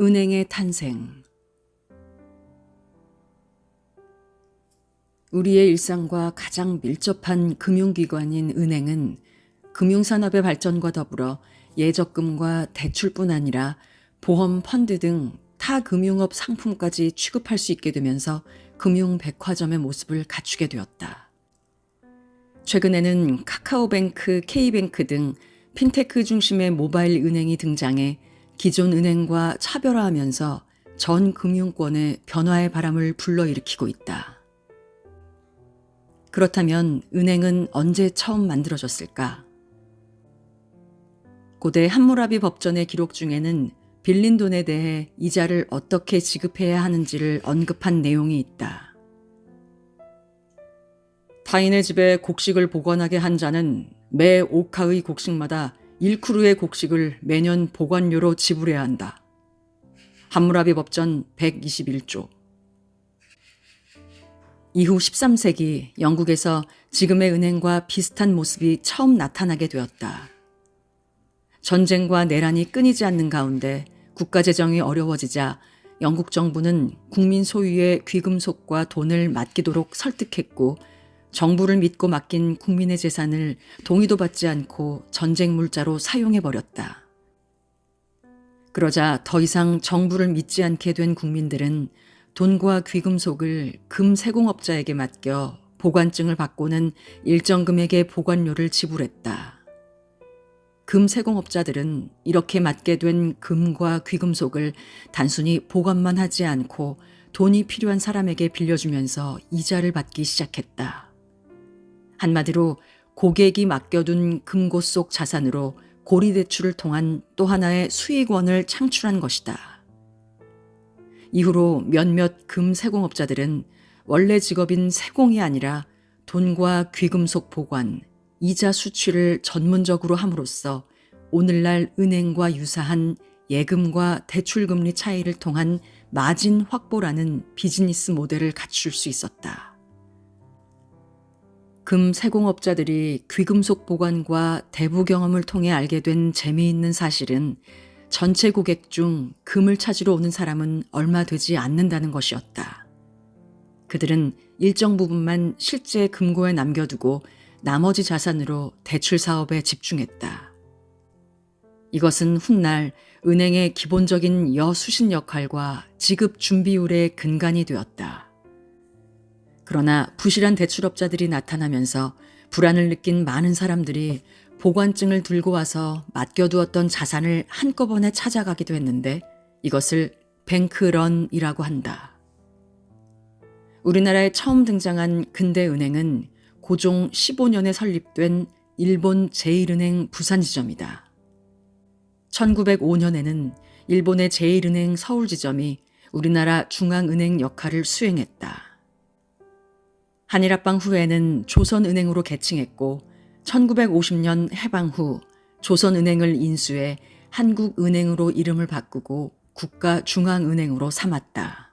은행의 탄생 우리의 일상과 가장 밀접한 금융기관인 은행은 금융산업의 발전과 더불어 예적금과 대출뿐 아니라 보험, 펀드 등 타 금융업 상품까지 취급할 수 있게 되면서 금융백화점의 모습을 갖추게 되었다. 최근에는 카카오뱅크, K뱅크 등 핀테크 중심의 모바일 은행이 등장해 기존 은행과 차별화하면서 전 금융권의 변화의 바람을 불러일으키고 있다. 그렇다면 은행은 언제 처음 만들어졌을까? 고대 함무라비 법전의 기록 중에는 빌린 돈에 대해 이자를 어떻게 지급해야 하는지를 언급한 내용이 있다. 타인의 집에 곡식을 보관하게 한 자는 매 오카의 곡식마다 1쿠르의 곡식을 매년 보관료로 지불해야 한다. 함무라비 법전 121조. 이후 13세기 영국에서 지금의 은행과 비슷한 모습이 처음 나타나게 되었다. 전쟁과 내란이 끊이지 않는 가운데 국가 재정이 어려워지자 영국 정부는 국민 소유의 귀금속과 돈을 맡기도록 설득했고 정부를 믿고 맡긴 국민의 재산을 동의도 받지 않고 전쟁 물자로 사용해 버렸다. 그러자 더 이상 정부를 믿지 않게 된 국민들은 돈과 귀금속을 금 세공업자에게 맡겨 보관증을 받고는 일정 금액의 보관료를 지불했다. 금 세공업자들은 이렇게 맡게 된 금과 귀금속을 단순히 보관만 하지 않고 돈이 필요한 사람에게 빌려주면서 이자를 받기 시작했다. 한마디로 고객이 맡겨둔 금고 속 자산으로 고리대출을 통한 또 하나의 수익원을 창출한 것이다. 이후로 몇몇 금 세공업자들은 원래 직업인 세공이 아니라 돈과 귀금속 보관, 이자 수취를 전문적으로 함으로써 오늘날 은행과 유사한 예금과 대출금리 차이를 통한 마진 확보라는 비즈니스 모델을 갖출 수 있었다. 금 세공업자들이 귀금속 보관과 대부 경험을 통해 알게 된 재미있는 사실은 전체 고객 중 금을 찾으러 오는 사람은 얼마 되지 않는다는 것이었다. 그들은 일정 부분만 실제 금고에 남겨두고 나머지 자산으로 대출 사업에 집중했다. 이것은 훗날 은행의 기본적인 여수신 역할과 지급 준비율의 근간이 되었다. 그러나 부실한 대출업자들이 나타나면서 불안을 느낀 많은 사람들이 보관증을 들고 와서 맡겨두었던 자산을 한꺼번에 찾아가기도 했는데 이것을 뱅크런이라고 한다. 우리나라에 처음 등장한 근대은행은 고종 15년에 설립된 일본 제1은행 부산지점이다. 1905년에는 일본의 제1은행 서울지점이 우리나라 중앙은행 역할을 수행했다. 한일합방 후에는 조선은행으로 개칭했고 1950년 해방 후 조선은행을 인수해 한국은행으로 이름을 바꾸고 국가중앙은행으로 삼았다.